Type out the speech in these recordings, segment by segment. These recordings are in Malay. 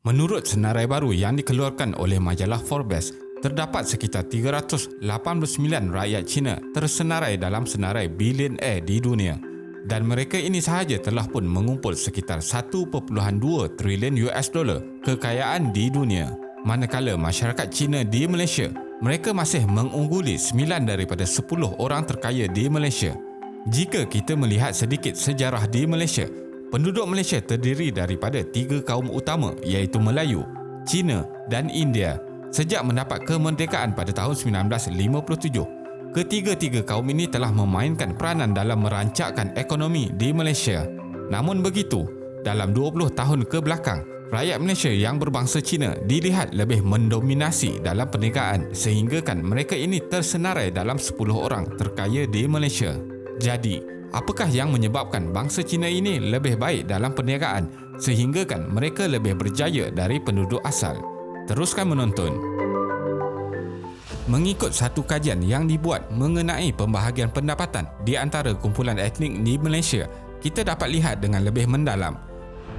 Menurut senarai baru yang dikeluarkan oleh majalah Forbes, terdapat sekitar 389 rakyat Cina tersenarai dalam senarai bilionaire di dunia dan mereka ini sahaja telah pun mengumpul sekitar 1.2 trilion US dollar kekayaan di dunia. Manakala masyarakat Cina di Malaysia, mereka masih mengungguli 9 daripada 10 orang terkaya di Malaysia. Jika kita melihat sedikit sejarah di Malaysia, Penduduk Malaysia terdiri daripada tiga kaum utama iaitu Melayu, Cina dan India. Sejak mendapat kemerdekaan pada tahun 1957, ketiga-tiga kaum ini telah memainkan peranan dalam merancakkan ekonomi di Malaysia. Namun begitu, dalam 20 tahun ke belakang, rakyat Malaysia yang berbangsa Cina dilihat lebih mendominasi dalam perniagaan sehinggakan mereka ini tersenarai dalam 10 orang terkaya di Malaysia. Jadi, Apakah yang menyebabkan bangsa Cina ini lebih baik dalam perniagaan sehinggakan mereka lebih berjaya dari penduduk asal? Teruskan menonton. Mengikut satu kajian yang dibuat mengenai pembahagian pendapatan di antara kumpulan etnik di Malaysia, kita dapat lihat dengan lebih mendalam.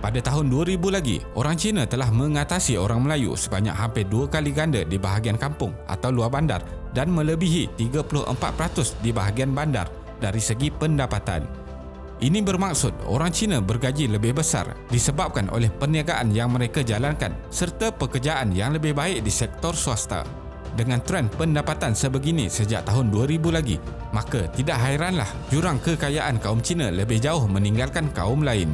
Pada tahun 2000 lagi, orang Cina telah mengatasi orang Melayu sebanyak hampir dua kali ganda di bahagian kampung atau luar bandar dan melebihi 34% di bahagian bandar dari segi pendapatan. Ini bermaksud orang Cina bergaji lebih besar disebabkan oleh perniagaan yang mereka jalankan serta pekerjaan yang lebih baik di sektor swasta. Dengan trend pendapatan sebegini sejak tahun 2000 lagi, maka tidak hairanlah jurang kekayaan kaum Cina lebih jauh meninggalkan kaum lain.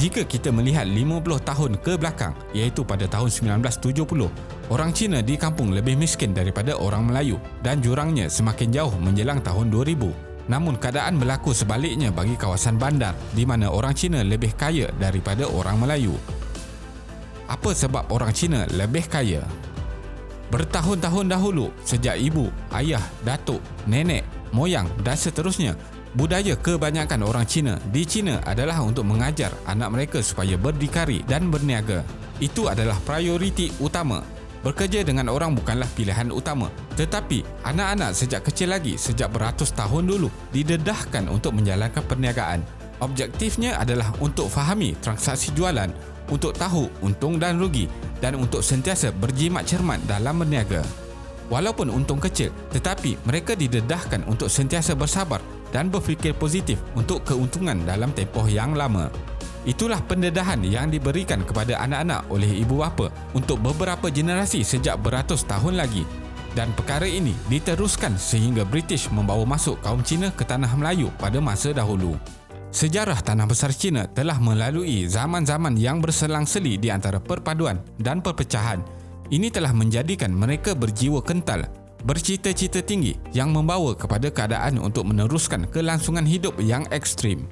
Jika kita melihat 50 tahun ke belakang, iaitu pada tahun 1970, orang Cina di kampung lebih miskin daripada orang Melayu dan jurangnya semakin jauh menjelang tahun 2000. Namun keadaan berlaku sebaliknya bagi kawasan bandar di mana orang Cina lebih kaya daripada orang Melayu. Apa sebab orang Cina lebih kaya? Bertahun-tahun dahulu, sejak ibu, ayah, datuk, nenek, moyang dan seterusnya, budaya kebanyakan orang Cina di Cina adalah untuk mengajar anak mereka supaya berdikari dan berniaga. Itu adalah prioriti utama Bekerja dengan orang bukanlah pilihan utama. Tetapi anak-anak sejak kecil lagi Sejak beratus tahun dulu Didedahkan untuk menjalankan perniagaan. Objektifnya adalah untuk fahami transaksi jualan Untuk tahu untung dan rugi Dan untuk sentiasa berjimat cermat dalam berniaga. Walaupun untung kecil Tetapi mereka didedahkan untuk sentiasa bersabar Dan berfikir positif untuk keuntungan dalam tempoh yang lama Itulah pendedahan yang diberikan kepada anak-anak oleh ibu bapa untuk beberapa generasi sejak beratus tahun lagi dan perkara ini diteruskan sehingga British membawa masuk kaum Cina ke tanah Melayu pada masa dahulu. Sejarah tanah besar Cina telah melalui zaman-zaman yang berselang-seli di antara perpaduan dan perpecahan. Ini telah menjadikan mereka berjiwa kental, bercita-cita tinggi yang membawa kepada keadaan untuk meneruskan kelangsungan hidup yang ekstrim.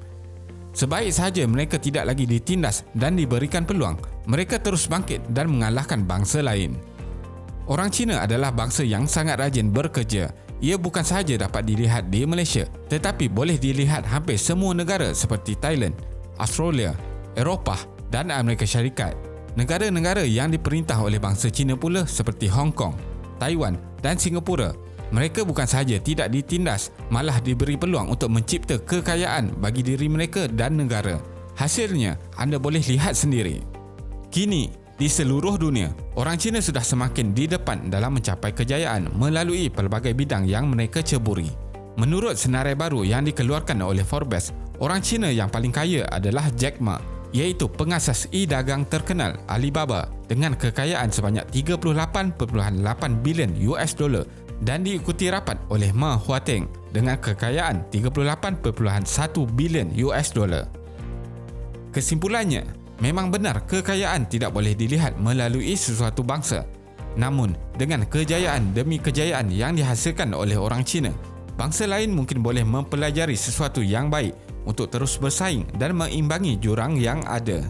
Sebaik sahaja mereka tidak lagi ditindas dan diberikan peluang, mereka terus bangkit dan mengalahkan bangsa lain. Orang Cina adalah bangsa yang sangat rajin bekerja. Ia bukan sahaja dapat dilihat di Malaysia, tetapi boleh dilihat hampir semua negara seperti Thailand, Australia, Eropah dan Amerika Syarikat. Negara-negara yang diperintah oleh bangsa Cina pula seperti Hong Kong, Taiwan dan Singapura mereka bukan sahaja tidak ditindas, malah diberi peluang untuk mencipta kekayaan bagi diri mereka dan negara. Hasilnya, anda boleh lihat sendiri. Kini, di seluruh dunia, orang Cina sudah semakin di depan dalam mencapai kejayaan melalui pelbagai bidang yang mereka ceburi. Menurut senarai baru yang dikeluarkan oleh Forbes, orang Cina yang paling kaya adalah Jack Ma, iaitu pengasas e-dagang terkenal Alibaba dengan kekayaan sebanyak 38.8 bilion US dollar dan diikuti rapat oleh Ma Huateng dengan kekayaan 38.1 bilion US dollar. Kesimpulannya, memang benar kekayaan tidak boleh dilihat melalui sesuatu bangsa. Namun, dengan kejayaan demi kejayaan yang dihasilkan oleh orang Cina, bangsa lain mungkin boleh mempelajari sesuatu yang baik untuk terus bersaing dan mengimbangi jurang yang ada.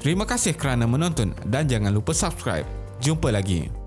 Terima kasih kerana menonton dan jangan lupa subscribe. Jumpa lagi.